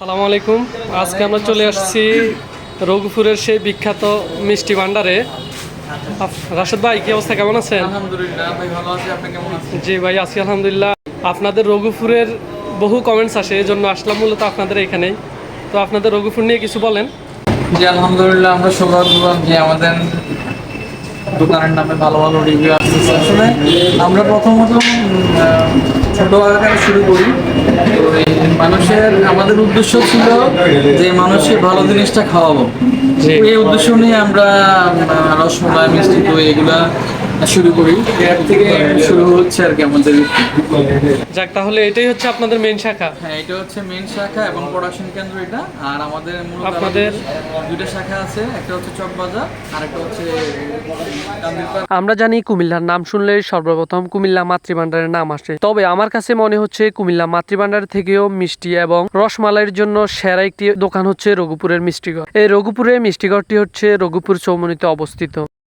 সালামু আলাইকুম। আজকে আমরা চলে আসছি রঘুপুরের সেই বিখ্যাত মিষ্টি ভান্ডারে রাশেদ ভাই কি অবস্থা? কেমন আছেন? জি ভাই আছি আলহামদুলিল্লাহ। আপনাদের রঘুপুরের বহু কমেন্টস আসে এই জন্য আসলাম মূলত আপনাদের এখানেই। তো আপনাদের রঘুপুর নিয়ে কিছু বলেন। জি আলহামদুলিল্লাহ আমরা সৌভাগ্যবান যে আমাদের দোকানের নামে ভালো ভালো রিভিউ আসতেছে। আসলে আমরা প্রথমত ছোটো আকারে শুরু করি। তো এই মানুষের আমাদের উদ্দেশ্য ছিল যে মানুষের ভালো জিনিসটা খাওয়াবো। এই উদ্দেশ্য নিয়ে আমরা রসমালাই মিষ্টি দই এগুলা শুরু করি। এর থেকে শুরু হচ্ছে আর কি আমাদের। যাক তাহলে এটাই হচ্ছে আপনাদের মেন শাখা। হ্যাঁ এটা হচ্ছে মেন শাখা এবং প্রোডাকশন কেন্দ্র এটা। আর আমাদের মূলত আপনাদের- দুইটা শাখা আছে একটা হচ্ছে চকবাজার আর একটা হচ্ছে আমরা জানি কুমিল্লার নাম শুনলে সর্বপ্রথম কুমিল্লা মাতৃভান্ডারের নাম আসে। তবে আমার কাছে মনে হচ্ছে কুমিল্লা মাতৃভান্ডার থেকেও মিষ্টি এবং রসমালাইয়ের জন্য সেরা একটি দোকান হচ্ছে রঘুপুরের মিষ্টিঘর। এই রঘুপুরের মিষ্টিঘরটি হচ্ছে রঘুপুর চৌমনিতে অবস্থিত।